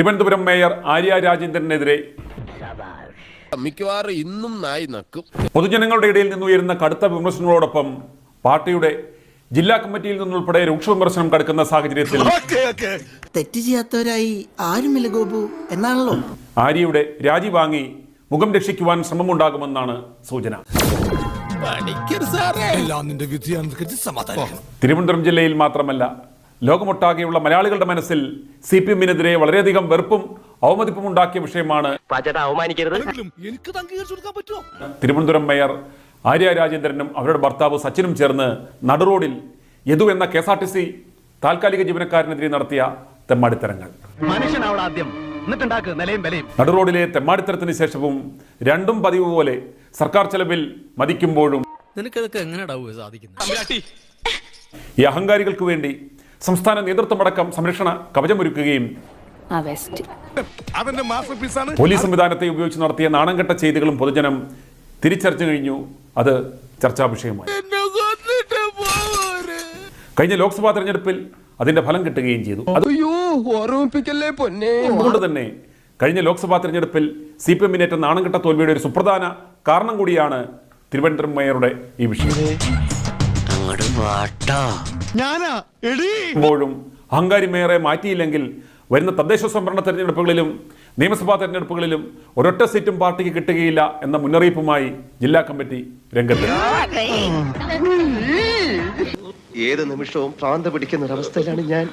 Thiruvananthapuram mayor Arya രാജേന്ദ്രനെതിരെ മിക്കവാറും ഇന്നും നായി നക്കും. പൊതുജനങ്ങളുടെ ഇടയിൽ നിന്ന് ഉയരുന്ന കടുത്ത വിമർശനങ്ങളോടൊപ്പം പാർട്ടിയുടെ ജില്ലാ കമ്മിറ്റിയിൽ നിന്നുൾപ്പെടെ രൂക്ഷ വിമർശനം കടക്കുന്ന സാഹചര്യത്തിൽ തെറ്റ് ചെയ്യാത്തവരായി ആരുമില്ല ഗോപു എന്നാണല്ലോ. ആര്യയുടെ രാജി വാങ്ങി മുഖം രക്ഷിക്കുവാൻ ശ്രമമുണ്ടാകുമെന്നാണ് സൂചന. തിരുവനന്തപുരം ജില്ലയിൽ മാത്രമല്ല ലോകമൊട്ടാകെയുള്ള മലയാളികളുടെ മനസ്സിൽ സി പി എമ്മിനെതിരെ വളരെയധികം വെറുപ്പും അവമതിപ്പും ഉണ്ടാക്കിയ വിഷയമാണ് തിരുവനന്തപുരം മേയർ ആര്യ രാജേന്ദ്രനും അവരുടെ ഭർത്താവ് സച്ചിനും ചേർന്ന് നടുറോഡിൽ യദു എന്ന K S R T C താൽക്കാലിക ജീവനക്കാരനെതിരെ നടത്തിയ തെമ്മാടിത്തരങ്ങൾ. നടുറോഡിലെ തെമ്മാടിത്തരത്തിന് ശേഷവും രണ്ടും പതിവ് പോലെ സർക്കാർ ചെലവിൽ മതിക്കുമ്പോഴും നിനക്കതൊക്കെ എങ്ങനെയാടാവുക സാധിക്കുന്നത്? ഈ അഹങ്കാരികൾക്ക് വേണ്ടി സംസ്ഥാന നേതൃത്വമടക്കം സംരക്ഷണ കവചമൊരുക്കുകയും പോലീസ് സംവിധാനത്തെ ഉപയോഗിച്ച് നടത്തിയ നാണംകെട്ട ചെയ്തികളും പൊതുജനം തിരിച്ചറിഞ്ഞു കഴിഞ്ഞു. അത് ചർച്ചാ വിഷയമായി കഴിഞ്ഞ ലോക്സഭാ തെരഞ്ഞെടുപ്പിൽ അതിന്റെ ഫലം കിട്ടുകയും ചെയ്തു. ഓർമ്മിപ്പിക്കല്ലേ പൊന്നെ. അതുകൊണ്ട് തന്നെ കഴിഞ്ഞ ലോക്സഭാ തെരഞ്ഞെടുപ്പിൽ സി പി എമ്മിനേറ്റ നാണംകെട്ട തോൽവിയുടെ ഒരു സുപ്രധാന കാരണം കൂടിയാണ് തിരുവനന്തപുരം മേയറുടെ ഈ വിഷയം. ഞാനാ? എടീ. ഇപ്പോഴും അഹങ്കാരി മേയറെ മാറ്റിയില്ലെങ്കിൽ വരുന്ന തദ്ദേശ സംവരണ തെരഞ്ഞെടുപ്പുകളിലും നിയമസഭാ തെരഞ്ഞെടുപ്പുകളിലും ഒരൊറ്റ സീറ്റും പാർട്ടിക്ക് കിട്ടുകയില്ല എന്ന മുന്നറിയിപ്പുമായി ജില്ലാ കമ്മിറ്റി രംഗത്ത്. ഏത് നിമിഷവും പ്രാന്ത പിടിക്കുന്ന ഒരവസ്ഥയിലാണ് ഞാൻ.